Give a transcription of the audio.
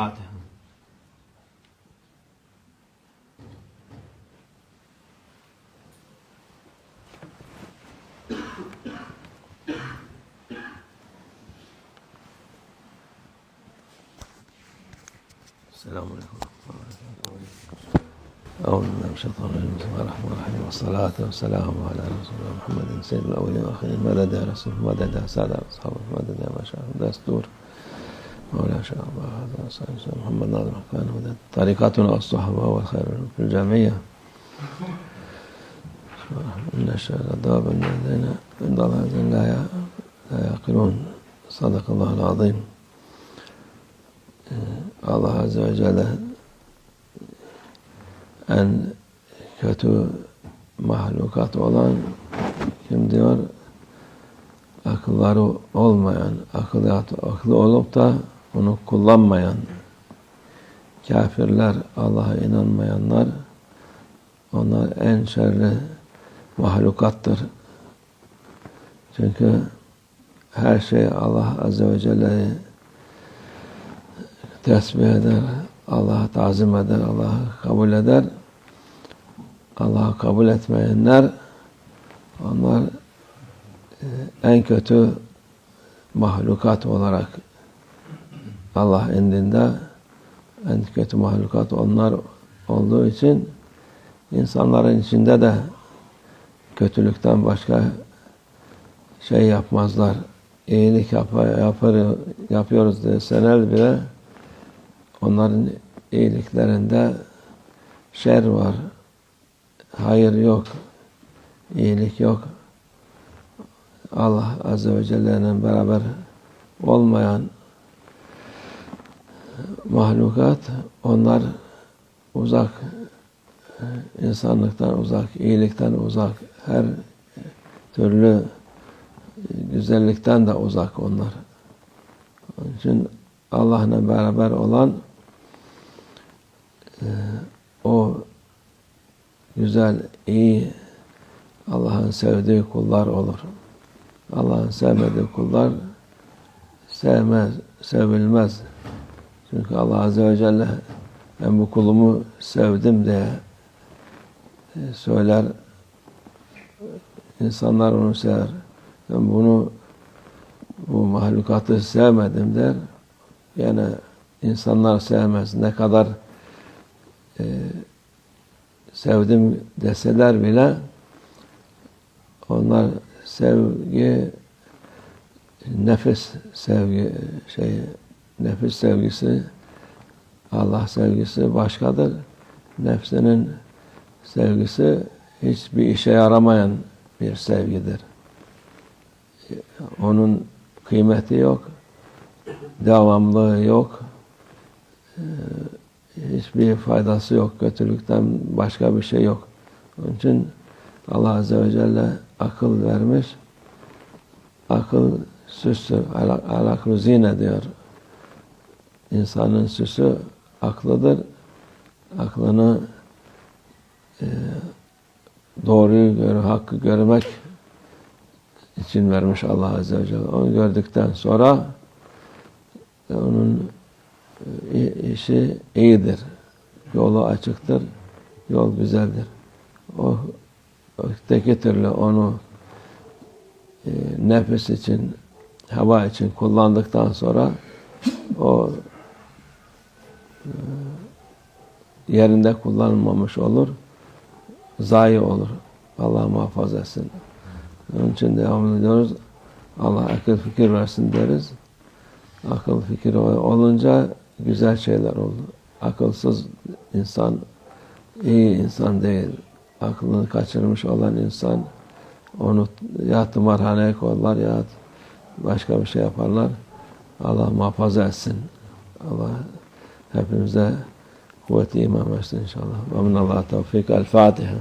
الفاتحة السلام عليكم. أعوذ بالله من الشيطان الرجيم. بسم الله الرحمن الرحيم. والصلاة والسلام على رسول الله محمد سيد الأولين والآخرين مدد يا رسول مدد يا سادة أصحابه مدد يا مشايخ دستور مولانا شاء الله هذا صلى محمد ناظر مكان مدد طريقتنا والصحبة والخير في الجمعية إن الشر الدواب الذين ضلال لا يعقلون. صدق الله العظيم. Azze ve Celle en kötü mahlukat olan kim diyor akılları olmayan, akıllı, akıllı olup da bunu kullanmayan kafirler, Allah'a inanmayanlar onlar en şerli mahlukattır. Çünkü her şey Allah Azze ve Celle'yi tesbih eder, Allah'a tazim eder, Allah'ı kabul eder. Allah'ı kabul etmeyenler onlar e, en kötü mahlukat olarak Allah indinde en kötü mahlukat onlar olduğu için insanların içinde de kötülükten başka şey yapmazlar. İyilik yap, yapar, yapıyoruz deseler bile onların iyiliklerinde şer var. Hayır yok. iyilik yok. Allah Azze ve Celle'nin beraber olmayan mahlukat onlar uzak insanlıktan uzak, iyilikten uzak, her türlü güzellikten de uzak onlar. Onun için Allah'la beraber olan e, o güzel, iyi Allah'ın sevdiği kullar olur. Allah'ın sevmediği kullar sevmez, sevilmez. Çünkü Allah Azze ve Celle ben bu kulumu sevdim diye e, söyler. İnsanlar onu sever. Ben bunu bu mahlukatı sevmedim der. Yani insanlar sevmez. Ne kadar e, sevdim deseler bile onlar sevgi nefis sevgi şey nefis sevgisi Allah sevgisi başkadır. Nefsinin sevgisi hiçbir işe yaramayan bir sevgidir. Onun kıymeti yok. Devamlılığı yok. Hiçbir faydası yok. Kötülükten başka bir şey yok. Onun için Allah Azze ve Celle akıl vermiş. Akıl süsü, alakru zine diyor. İnsanın süsü aklıdır. Aklını e, doğruyu gör, hakkı görmek için vermiş Allah Azze ve Celle. Onu gördükten sonra onun işi iyidir. Yolu açıktır. Yol güzeldir. O öteki türlü onu e, nefis için, hava için kullandıktan sonra o e, yerinde kullanılmamış olur. Zayi olur. Allah muhafaza etsin. Onun için devam ediyoruz. Allah akıl fikir versin deriz. Akıl fikir olunca güzel şeyler oldu. Akılsız insan iyi insan değil. Aklını kaçırmış olan insan onu ya tımarhaneye koyarlar ya başka bir şey yaparlar. Allah muhafaza etsin. Allah hepimize kuvveti iman versin inşallah. Ve minallah tevfik. El Fatiha.